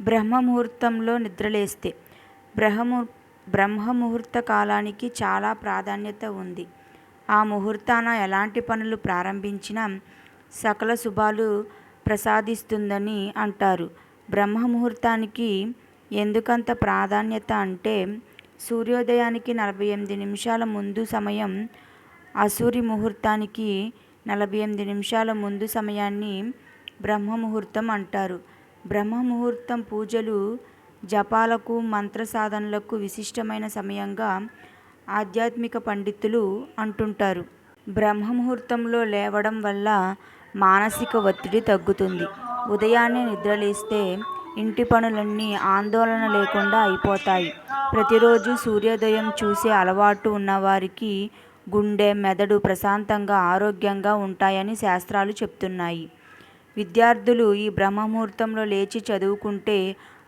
బ్రహ్మముహూర్తంలో నిద్రలేస్తే. బ్రహ్మ బ్రహ్మముహూర్త కాలానికి చాలా ప్రాధాన్యత ఉంది. ఆ ముహూర్తాన ఎలాంటి పనులు ప్రారంభించినా సకల శుభాలు ప్రసాదిస్తుందని అంటారు. బ్రహ్మముహూర్తానికి ఎందుకంత ప్రాధాన్యత అంటే సూర్యోదయానికి నలభై ఎనిమిది నిమిషాల ముందు సమయం అసూరి ముహూర్తానికి నలభై ఎనిమిది నిమిషాల ముందు సమయాన్ని బ్రహ్మముహూర్తం అంటారు. బ్రహ్మముహూర్తం పూజలు జపాలకు మంత్ర సాధనలకు విశిష్టమైన సమయంగా ఆధ్యాత్మిక పండితులు అంటుంటారు. బ్రహ్మముహూర్తంలో లేవడం వల్ల మానసిక ఒత్తిడి తగ్గుతుంది. ఉదయాన్నే నిద్రలేస్తే ఇంటి పనులన్నీ ఆందోళన లేకుండా అయిపోతాయి. ప్రతిరోజు సూర్యోదయం చూసే అలవాటు ఉన్నవారికి గుండె మెదడు ప్రశాంతంగా ఆరోగ్యంగా ఉంటాయని శాస్త్రాలు చెప్తున్నాయి. విద్యార్థులు ఈ బ్రహ్మముహూర్తంలో లేచి చదువుకుంటే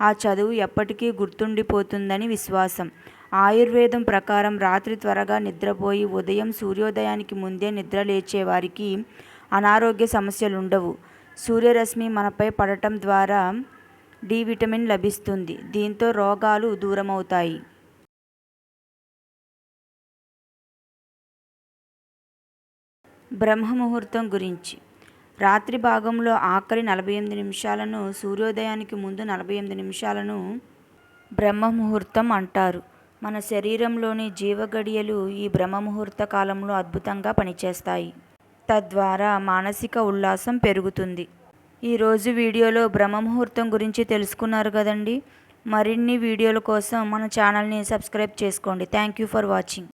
ఆ చదువు ఎప్పటికీ గుర్తుండిపోతుందని విశ్వాసం. ఆయుర్వేదం ప్రకారం రాత్రి త్వరగా నిద్రపోయి ఉదయం సూర్యోదయానికి ముందే నిద్ర లేచే వారికి అనారోగ్య సమస్యలుండవు. సూర్యరశ్మి మనపై పడటం ద్వారా డి విటమిన్ లభిస్తుంది. దీంతో రోగాలు దూరమవుతాయి. బ్రహ్మముహూర్తం గురించి రాత్రి భాగంలో ఆఖరి నలభై ఎనిమిది నిమిషాలను సూర్యోదయానికి ముందు నలభై ఎనిమిది నిమిషాలను బ్రహ్మముహూర్తం అంటారు. మన శరీరంలోని జీవగడియలు ఈ బ్రహ్మముహూర్త కాలంలో అద్భుతంగా పనిచేస్తాయి. తద్వారా మానసిక ఉల్లాసం పెరుగుతుంది. ఈరోజు వీడియోలో బ్రహ్మముహూర్తం గురించి తెలుసుకున్నారు కదండి. మరిన్ని వీడియోల కోసం మన ఛానల్ని సబ్స్క్రైబ్ చేసుకోండి. Thank you for watching.